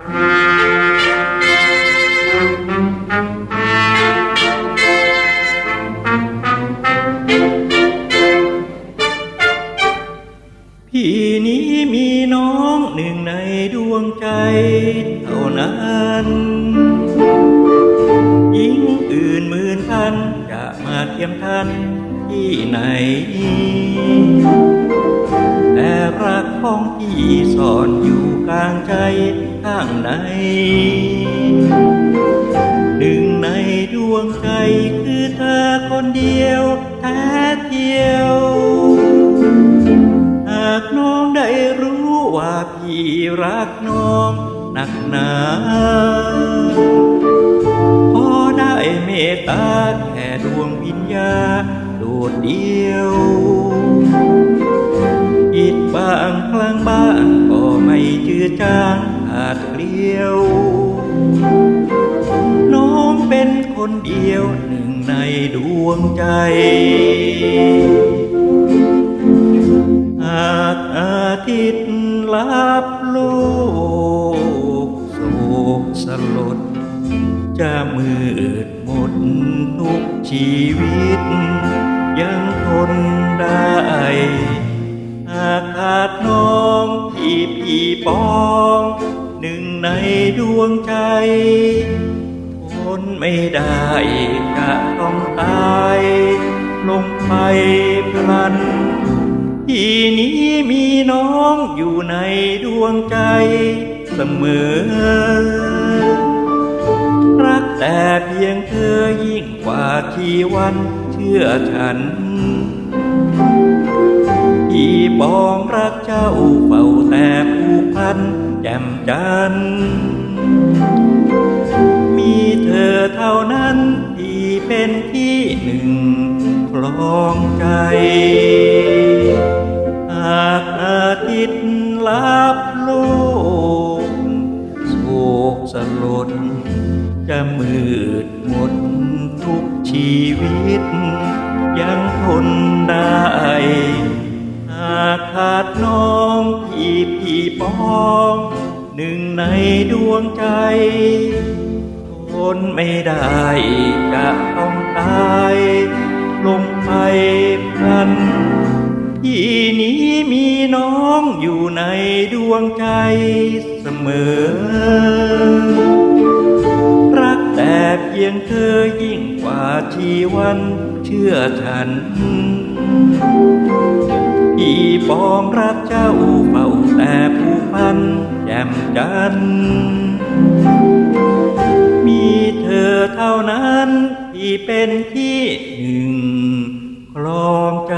พี่นี้มีน้องหนึ่งในดวงใจเท่านั้นหญิงอื่นหมื่นพันจะมาเทียมทันที่ไหน ของพี่ซ่อนอยู่กลางใจข้างใน หนึ่งในดวงใจคือเธอคนเดียวแท้เทียว หากน้องได้รู้ว่าพี่รักน้องหนักหนาขอได้เมตตาแค่ดวงวิญญาโดดเดียว บางครั้งบ้างก็ไม่จืดจางขาดเกลียว น้องเป็นคนเดียวหนึ่งในดวงใจ หากอาทิตย์ลับโลกโศกสลด จะมืดหมดทุกชีวิต ยังทนได้ากขาดน้องพี่พี่ปอง หนึ่งในดวงใจ ทนไม่ได้จะต้องตาย ลงไปพลัน ทีนี้มีน้องอยู่ในดวงใจเสมอ รักแต่เพียงเธอยิ่งกว่าชีวันเชื่อฉัน พี่ปองรักเจ้าเฝ้าแต่ผูกพันแจ่มจัน มีเธอเท่านั้นที่เป็นที่หนึ่งครองใจ หากอาทิตย์ลับโลกโศกสลดจะมืดหมดทุกชีวิต ยังทนได้ ปองหนึ่งในดวงใจ ทนไม่ได้จะต้องตาย ลงไปพลันที่นี้มีน้องอยู่ในดวงใจเสมอ รักแต่เพียงเธอยิ่งกว่าชีวันเชื่อฉัน พี่ปองรักเจ้าเฝ้าแต่ผู้พันแจ่มจัน มีเธอเท่านั้นที่เป็นที่หนึ่งครองใจ